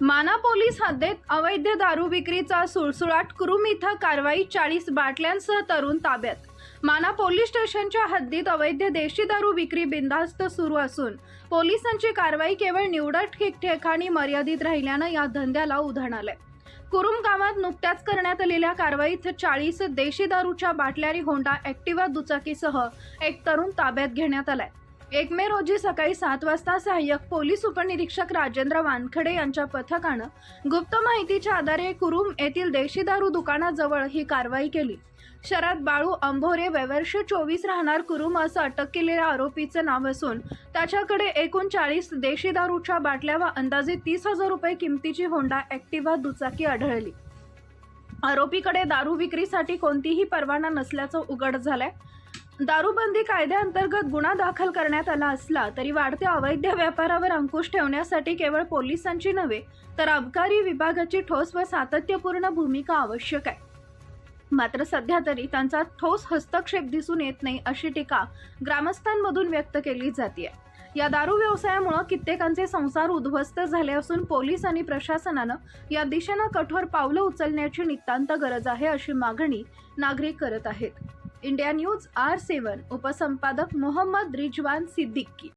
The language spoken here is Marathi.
माना पोलीस हद्दीत अवैध दारू विक्रीचा सुळसुळाट कुरुम इथं कारवाई चाळीस बाटल्यांसह तरुण ताब्यात. माना पोलीस स्टेशनच्या हद्दीत अवैध देशी दारू विक्री बिनधास्त सुरू असून पोलिसांची कारवाई केवळ निवडक ठिकठिकाणी मर्यादित राहिल्यानं या धंद्याला उधाण आलंय. कुरुम गावात नुकत्याच करण्यात आलेल्या कारवाईत चाळीस देशी दारूच्या बाटल्यारी होंडा ॲक्टिवा दुचाकीसह एक तरुण ताब्यात घेण्यात आलाय. एक मे रोजी सकाळी सात वाजता सहाय्यक पोलीस उपनिरीक्षक राजेंद्र वानखडे यांच्या पथकानं गुप्त माहितीच्या आधारे कुरुम येथील देशी दारू दुकानाजवळ ही कारवाई केली. शरद बाळू अंभोरे वेवर्ष चोवीस राहणार कुरुम असं अटक केलेल्या आरोपीचं नाव असून त्याच्याकडे एकूण चाळीस देशी दारूच्या बाटल्या व अंदाजे तीस हजार रुपये किमतीची होंडा ॲक्टिवा दुचाकी आढळली. आरोपीकडे दारू विक्रीसाठी कोणतीही परवाना नसल्याचं उघड झालंय. दारूबंदी कायद्याअंतर्गत गुन्हा दाखल करण्यात आला असला तरी वाढत्या अवैध व्यापारावर अंकुश ठेवण्यासाठी केवळ पोलिसांची नव्हे तर अबकारी विभागाची ठोस व सातत्यपूर्ण भूमिका आवश्यक आहे. मात्र सध्या तरी त्यांचा ठोस हस्तक्षेप दिसून येत नाही अशी टीका ग्रामस्थांमधून व्यक्त केली जाते या दारू व्यवसायामुळे कित्येकांचे संसार उद्ध्वस्त झाले असून पोलीस आणि प्रशासनानं या दिशेनं कठोर पावलं उचलण्याची नितांत गरज आहे अशी मागणी नागरिक करत आहेत. इंडिया न्यूज आर सेवन उपसंपादक मोहम्मद रिजवान सिद्दीकी.